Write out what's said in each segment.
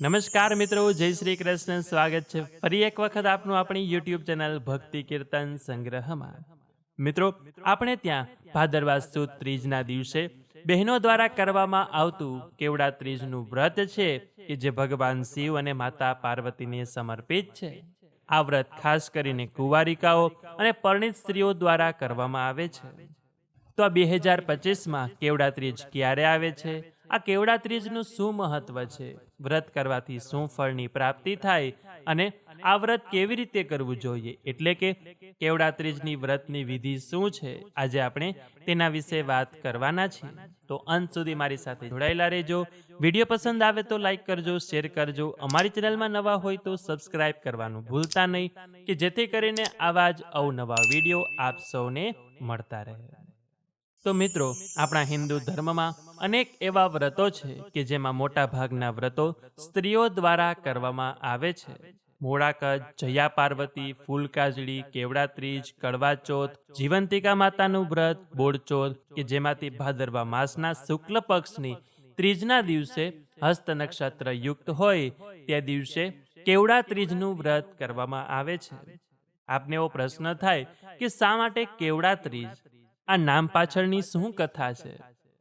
નમસ્કાર મિત્રો, જય શ્રી કૃષ્ણ, સ્વાગત છે ફરી એક વખત આપનું આપણી યુટ્યુબ ચેનલ ભક્તિ કીર્તન સંગ્રહમાં. મિત્રો, આપણે ત્યાં ભાદરવા સુદ ત્રીજના દિવસે બહેનો દ્વારા કરવામાં આવતું કેવડા ત્રીજનું વ્રત છે કે જે ભગવાન શિવ અને માતા પાર્વતીને સમર્પિત છે. આ વ્રત ખાસ કરીને કુંવારિકાઓ અને પરણિત સ્ત્રીઓ દ્વારા કરવામાં આવે છે. તો આ બે હજાર પચીસમાં કેવડા ત્રીજ ક્યારે આવે છે? આ કેવડા ત્રીજનું શું મહત્વ છે? વ્રત કરવાથી શું ફળની પ્રાપ્તિ થાય અને આ વ્રત કેવી રીતે કરવું જોઈએ? એટલે કે કેવડા ત્રીજની વ્રતની વિધિ શું છે? આજે આપણે તેના વિશે વાત કરવાના છીએ. તો અંત સુધી મારી સાથે જોડાયેલા રહેજો. વીડિયો પસંદ આવે તો લાઈક કરજો, શેર કરજો. અમારી ચેનલમાં નવા હોય તો સબસ્ક્રાઈબ કરવાનું ભૂલતા નહીં, કે જેથી કરીને આવા જ અવનવા વીડિયો આપ સૌને મળતા રહે. તો મિત્રો, આપણા હિન્દુ ધર્મમાં અનેક એવા વ્રતો છે કે જેમાં મોટા ભાગના વ્રતો સ્ત્રીઓ દ્વારા કરવામાં આવે છે. મોડાકત જયા પાર્વતી ફૂલકાજળી કેવડા ત્રીજ કડવા ચોથ જીવંતિકા માતાનું વ્રત બોડચોથ કે જેમાંથી ભાદરવા માસના શુક્લ પક્ષની ત્રીજના દિવસે હસ્ત નક્ષત્ર યુક્ત હોય તે દિવસે કેવડા ત્રીજનું વ્રત કરવામાં આવે છે. આપને એવો પ્રશ્ન થાય કે શા માટે કેવડા ત્રીજ આ નામ પાછળની શું કથા છે?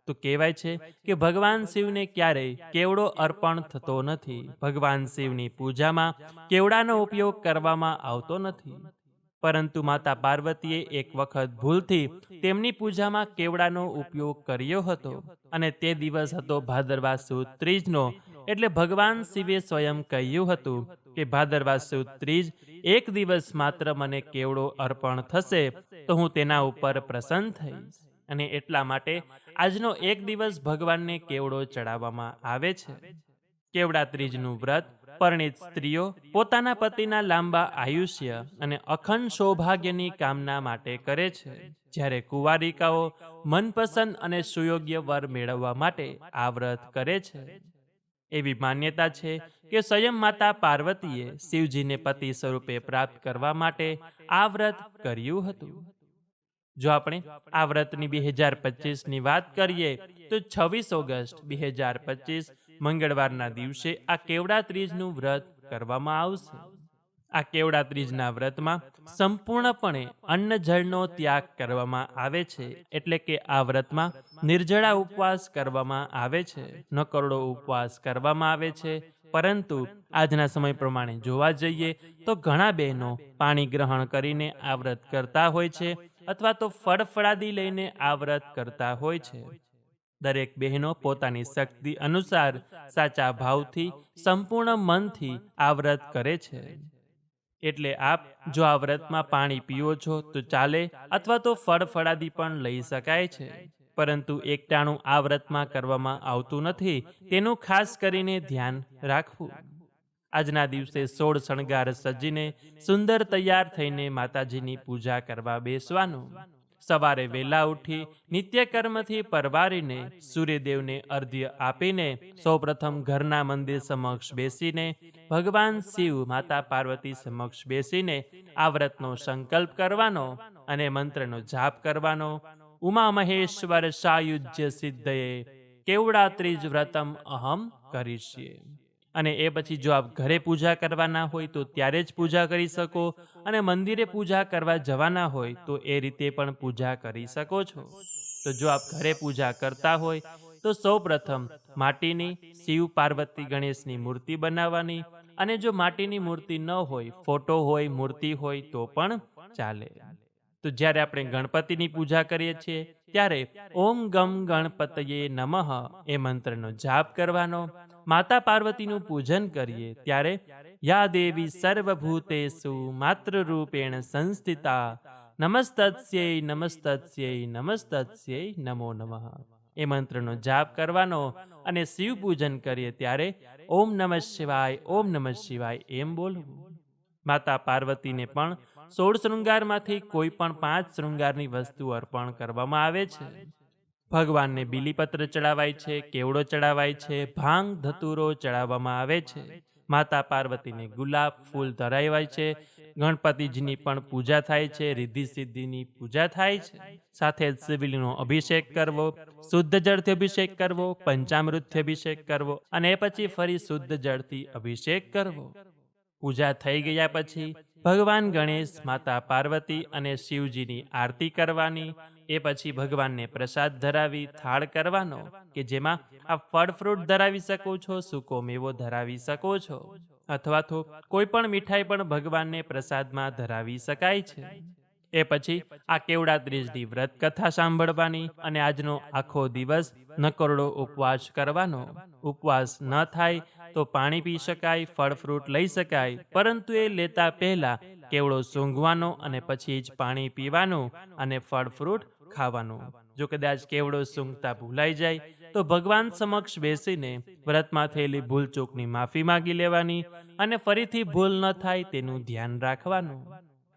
તો કહેવાય છે કે ભગવાન શિવને ક્યારેય કેવડો અર્પણ થતો નથી. ભગવાન શિવની પૂજામાં કેવડાનો ઉપયોગ કરવામાં આવતો નથી. પરંતુ માતા પાર્વતીએ એક વખત ભૂલથી તેમની પૂજામાં કેવડાનો ઉપયોગ કર્યો હતો અને તે દિવસ હતો ભાદરવા સુદ ત્રીજનો. એટલે ભગવાન શિવે સ્વયં કહ્યું હતું કે ભાદરવા સુદ ત્રીજ એક દિવસ માત્ર મને કેવડો અર્પણ થશે તો હું તેના ઉપર પ્રસન્ન થઈશ અને એટલા માટે આજનો એક દિવસ ભગવાનને કેવડો ચડાવવામાં આવે છે? કેવડા ત્રીજનું વ્રત, પરણિત સ્ત્રીઓ, પોતાના પતિના લાંબા આયુષ્ય અને અખંડ સૌભાગ્યની કામના માટે કરે છે. જ્યારે કુંવારિકાઓ મનપસંદ અને સુયોગ્ય વર મેળવવા માટે આ વ્રત કરે છે. એવી માન્યતા છે કે સ્વયં માતા પાર્વતીએ શિવજીને પતિ સ્વરૂપે પ્રાપ્ત કરવા માટે આ વ્રત કર્યું હતું. જો આપણે આ વ્રતની બે હજાર પચીસની વાત કરીએ, તો છવ્વીસ ઓગસ્ટ બે હજાર પચીસ મંગળવારના દિવસે આ કેવડા ત્રીજનું વ્રત કરવામાં આવશે? આ કેવડા વ્રતમાં સંપૂર્ણપણે અન્ન જળનો ત્યાગ કરવામાં આવે છે, એટલે કે આ વ્રતમાં નિર્જળા ઉપવાસ કરવામાં આવે છે. નકરડો ઉપવાસ કરવામાં આવે છે, પરંતુ આજના સમય પ્રમાણે જોવા જઈએ તો ઘણા બહેનો પાણી ગ્રહણ કરીને આ વ્રત કરતા હોય છે અથવા તો ફળફળાદી લઈને આ વ્રત કરતા હોય છે. દરેક બહેનો પોતાની શક્તિ અનુસાર સાચા ભાવથી, સંપૂર્ણ મનથી આ વ્રત કરે છે. એટલે આપ જો આ વ્રતમાં પાણી પીઓ છો, તો ચાલે અથવા તો ફળફળાદી પણ લઈ શકાય છે. પરંતુ એકટાણું આ વ્રતમાં કરવામાં આવતું નથી, તેનું ખાસ કરીને ધ્યાન રાખવું. આજના દિવસે સોળ શણગાર સજીને સુંદર તૈયાર થઈને માતાજીની પૂજા કરવા બેસવાનું. સવારે વહેલા ઉઠી નિત્યકર્મથી પરવારીને સૂર્યદેવને અર્ધ્ય આપીને સૌપ્રથમ ઘરના મંદિર સમક્ષ બેસીને ભગવાન શિવ, માતા પાર્વતી સમક્ષ બેસીને આ વ્રતનો સંકલ્પ કરવાનો અને મંત્રનો જાપ કરવાનો. ઉમા મહેશ્વર સાયુજ્ય સિદ્ધયે કેવડા ત્રીજ વ્રતમ અહમ કરીશીએ અને એ પછી જો આપ ઘરે પૂજા કરવાના હોય તો ત્યારે જ પૂજા કરી શકો અને મંદિરે પૂજા કરવા જવાના હોય તો એ રીતે પણ પૂજા કરી શકો છો. તો જો આપ ઘરે પૂજા કરતા હોય તો સૌ પ્રથમ માટીની શિવ પાર્વતી ગણેશની મૂર્તિ બનાવવાની અને જો માટીની મૂર્તિ ન હોય, ફોટો હોય, મૂર્તિ હોય તો પણ ચાલે. તો જ્યારે આપણે ગણપતિની પૂજા કરીએ છીએ, ત્યારે ઓમ ગમ ગણપતયે નમઃ એ મંત્રનો જાપ કરવાનો માતા પાર્વતીનું પૂજન કરીએ ત્યારે યા દેવી સર્વભૂતેષુ માતૃરૂપેણ સંસ્થિતા નમસ્તસ્યૈ નમસ્તસ્યૈ નમસ્તસ્યૈ નમો નમઃ. એ મંત્રનો જાપ કરવાનો અને શિવ પૂજન કરીએ ત્યારે, ઓમ નમઃ શિવાય, ઓમ નમઃ શિવાય એમ બોલવું. માતા પાર્વતીને પણ સોળ શૃંગારમાંથી કોઈ પણ પાંચ શૃંગારની વસ્તુ અર્પણ કરવામાં આવે છે. ભગવાનને બીલીપત્ર ચડાવાય છે, કેવડો ચડાવાય છે, ભાંગ ધતુરો ચડાવવામાં આવે છે. માતા પાર્વતીને ગુલાબ ફૂલ ધરાવાય છે, ગણપતિજીની પણ પૂજા થાય છે રિદ્ધિ સિદ્ધિની પૂજા થાય છે. સાથે જ શિવલિંગનો અભિષેક કરવો, શુદ્ધ જળથી અભિષેક કરવો, પંચામૃતથી અભિષેક કરવો અને એ પછી ફરી શુદ્ધ જળથી અભિષેક કરવો. પૂજા થઈ ગયા પછી ભગવાન ગણેશ, માતા પાર્વતી અને શિવજીની આરતી કરવાની, એ પછી ભગવાનને પ્રસાદ ધરાવી, થાળ કરવાનો, કે જેમાં આ ફળ ફ્રૂટ ધરાવી શકો છો, સૂકો મેવો ધરાવી શકો છો. અથવા તો કોઈ પણ મીઠાઈ પણ ભગવાનને પ્રસાદમાં ધરાવી શકાય છે. એ પછી આ કેવડા ત્રીજની વ્રત કથા સાંભળવાની અને આજનો આખો દિવસ નકરડો ઉપવાસ કરવાનો. ઉપવાસ ન થાય તો પાણી પી શકાય ફળ ફ્રૂટ લઈ શકાય, પરંતુ એ લેતા પહેલા કેવડો સૂંઘવાનો અને પછી જ પાણી પીવાનું અને ફળ ફ્રૂટ ખાવાનું. જો કદાચ કેવડો સૂંઘતા ભૂલાઈ જાય, તો ભગવાન સમક્ષ બેસીને વ્રતમાં થયેલી ભૂલચૂકની માફી માંગી લેવાની અને ફરીથી ભૂલ ન થાય તેનું ધ્યાન રાખવાનું.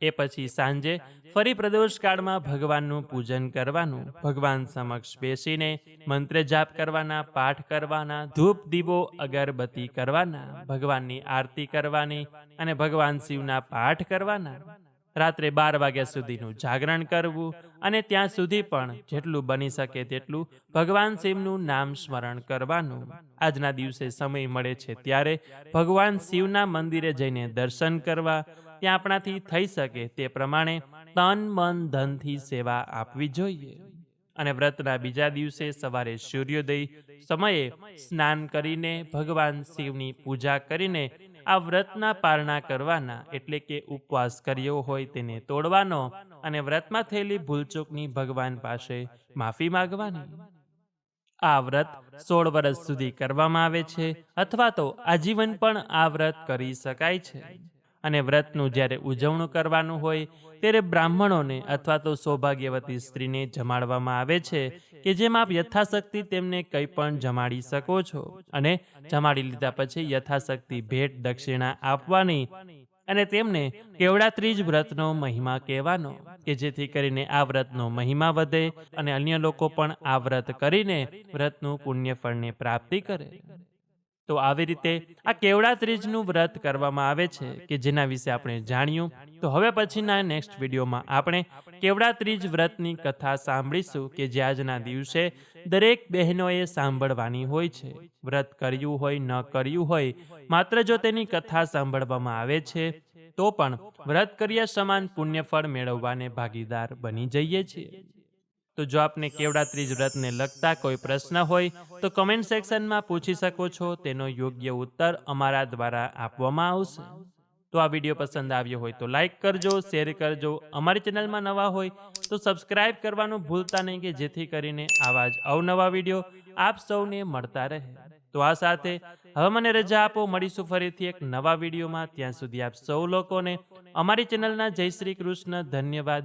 એ પછી સાંજે ફરી પ્રદોષકાળમાં ભગવાનનું પૂજન કરવાનું, ભગવાન સમક્ષ બેસીને મંત્ર જાપ કરવાના, પાઠ કરવાના, ધૂપ, દીવો, અગરબત્તી કરવાના, ભગવાનની આરતી કરવાની અને ભગવાન શિવના પાઠ કરવાના. રાત્રે બાર વાગ્યા સુધીનું જાગરણ કરવું અને ત્યાં સુધી પણ જેટલું બની શકે તેટલું ભગવાન શિવનું નામ સ્મરણ કરવાનું. આજના દિવસે સમય મળે છે ત્યારે ભગવાન શિવના મંદિરે જઈને દર્શન કરવા ત્યાં આપણાથી થઈ શકે તે પ્રમાણે તન, મન, ધનથી સેવા આપવી જોઈએ. અને વ્રતના બીજા દિવસે સવારે સૂર્યોદય સમયે સ્નાન કરીને ભગવાન શિવની પૂજા કરીને આ વ્રતના પારણા કરવાના, એટલે કે ઉપવાસ કર્યો હોય તેને તોડવાનો અને વ્રતમાં થયેલી ભૂલચૂકની ભગવાન પાસે માફી માંગવાની. આ વ્રત સોળ વર્ષ સુધી કરવામાં આવે છે અથવા તો આજીવન પણ આ વ્રત કરી શકાય છે. અને વ્રતનું જ્યારે ઉજવણું કરવાનું હોય, ત્યારે બ્રાહ્મણોને અથવા તો સૌભાગ્યવતી સ્ત્રીને જમાડવામાં આવે છે કે જેમ આપ યથાશક્તિ તેમને કંઈ પણ જમાડી શકો છો. અને જમાડી લીધા પછી યથાશક્તિ ભેટ દક્ષિણા આપવાની અને તેમને કેવડા ત્રીજ વ્રતનો મહિમા કહેવાનો કે જેથી કરીને આ વ્રતનો મહિમા વધે અને અન્ય લોકો પણ આ વ્રત કરીને વ્રતનું પુણ્યફળને પ્રાપ્તિ કરે. તો આવી રીતે આ કેવડા ત્રીજનું વ્રત કરવામાં આવે છે કે જેના વિશે આપણે જાણ્યું? તો હવે પછીના નેક્સ્ટ વિડીયોમાં આપણે કેવડા ત્રીજ વ્રતની કથા સાંભળીશું કે જે આજના દિવસે દરેક બહેનોએ સાંભળવાની હોય છે. વ્રત કર્યું હોય, ન કર્યું હોય, માત્ર જો તેની કથા સાંભળવામાં આવે છે, તો પણ વ્રત કર્યા સમાન પુણ્યફળ મેળવવાને ભાગીદાર બની જઈએ છીએ. તો જો આપને કેવડા ત્રીજ વ્રતને લગતા કોઈ પ્રશ્ન હોય, તો કમેન્ટ સેક્શનમાં પૂછી શકો છો. તેનો યોગ્ય ઉત્તર અમારા દ્વારા આપવામાં આવશે. તો આ વીડિયો પસંદ આવ્યો હોય તો લાઈક કરજો શેર કરજો. અમારી ચેનલમાં નવા હોય, તો સબસ્ક્રાઇબ કરવાનું ભૂલતા નહીં કે જેથી કરીને આવા જ અવનવા વીડિયો આપ સૌને મળતા રહે. તો આ સાથે હવે મને રજા આપો. મળીશું ફરીથી એક નવા વિડીયોમાં. ત્યાં સુધી આપ સૌ લોકોને અમારી ચેનલના જય શ્રી કૃષ્ણ ધન્યવાદ.